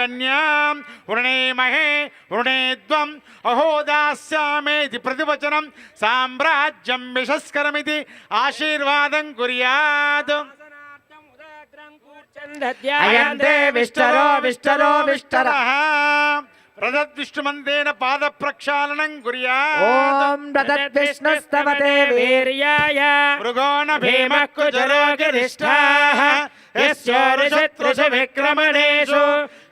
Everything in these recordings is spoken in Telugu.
కన్యాం వృణేమహే వృణేద్వం అహోదాస్యామేతి ప్రతివచనం సామ్రాజ్యం విషస్కరమితి ఆశీర్వాదం కుర్యాత్. అయంతే విష్టరో విష్టరో విష్టర. ప్రదద్విష్ణుమందేన పాద ప్రక్షాళనం కుర్యాత్. ఓం దదద్విష్ణుస్తవతే వీర్యాయ మృగోణ యస్యోరుషత్రుష విక్రమణేషు.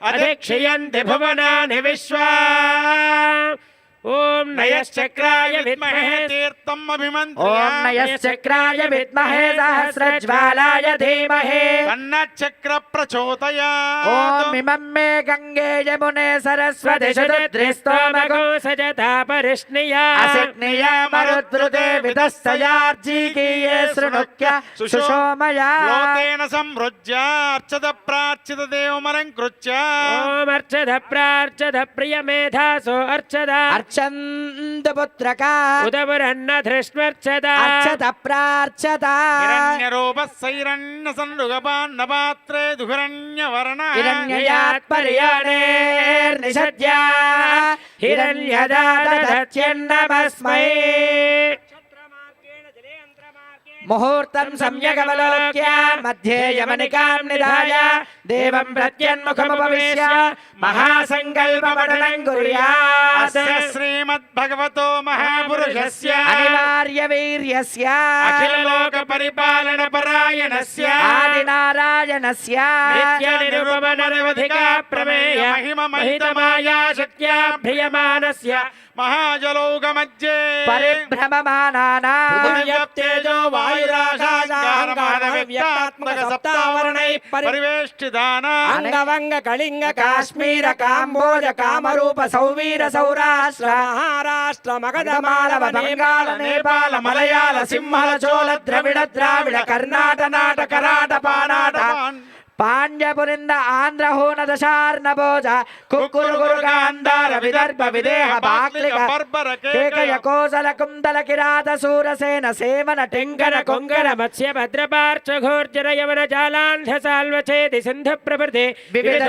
అధిక్షయంతి భువనాని విశ్వా ఓం నయశ్చక్రాయ విద్మహే తీర్థం ఓం అభిమంత్రియాయ నయశ్చక్రాయ విద్మహే సహస్రజ్వాలాయ ధీమహే. తన్నచక్ర ప్రచోదయాత్ ఓం ఇమం మే గంగే యమునే సరస్వతి శుద్రిస్తోమగో సజతా పరిష్ణియా. అసిగ్నియా మరుద్రుతే విదస్తయార్జీకీయే శృణుక్య సుషోమయా. లోకేన సంవృజ్య. అర్చత ప్రార్చిత దేవమలంకృత్య. ఓమర్చద ప్రార్చద ప్రియమేధాసో అర్చద. అర్చంత పుత్రక ఉదవరన్న ధృష్మర్చద అర్చత ప్రార్చత హిరణ్యరూపస్సైరణ్య సండుగపాన్నపాత్రే దుహిరణ్యవర్ణ హిరణ్యయాత్ పర్యాణే నిషద్య హిరణ్యదాదత్యన్నమస్మై ముహూర్తం సమ్యగవలోక్య మధ్యే యమనికాం నిధాయ దేవం ప్రత్యన్ముఖముపవిశ్య మహాసంకల్పమటనం కుర్యాత్. అస్య శ్రీమద్భగవతో మహాపురుషస్య. అనివార్య వీర్యస్య అఖిల లోక పరిపాలన పరాయణస్య ఆదినారాయణస్య. నిత్య నిరుపమ నిరవధిక ప్రమేయ మహిమ మహితమాయా శక్త్యా భ్రియమానస్య మహాజలౌక మధ్యే పరిభ్రమమానానాం. పృథివ్యప్తేజో వాయురాకాశ సప్తావరణై పరివేష్టిదానా అంగవంగ కళింగ కాశ్మీర కాంబోజ కామరూప సౌవీర సౌరాష్ట్ర మహారాష్ట్ర మగధ మాలవ బెంగాళ నేపాల మలయాళ సింహల చోళ ద్రవిడ ద్రావిడ కర్ణాట నాట కరాట పానా పాండ్యపురింద ఆంధ్ర హూన దశార్ణ భోజ కుక్కురు గురు గాంధార విదర్భ విదేహ బాక్లిక కేకయ కోసల కుందల కిరాత సూరసేన సేవన కొంగర కొంగర మత్స్య భద్రపార్చ ఘోర్జర యవన జాలాంధ్ర సాల్వచేది సింధు ప్రభృతి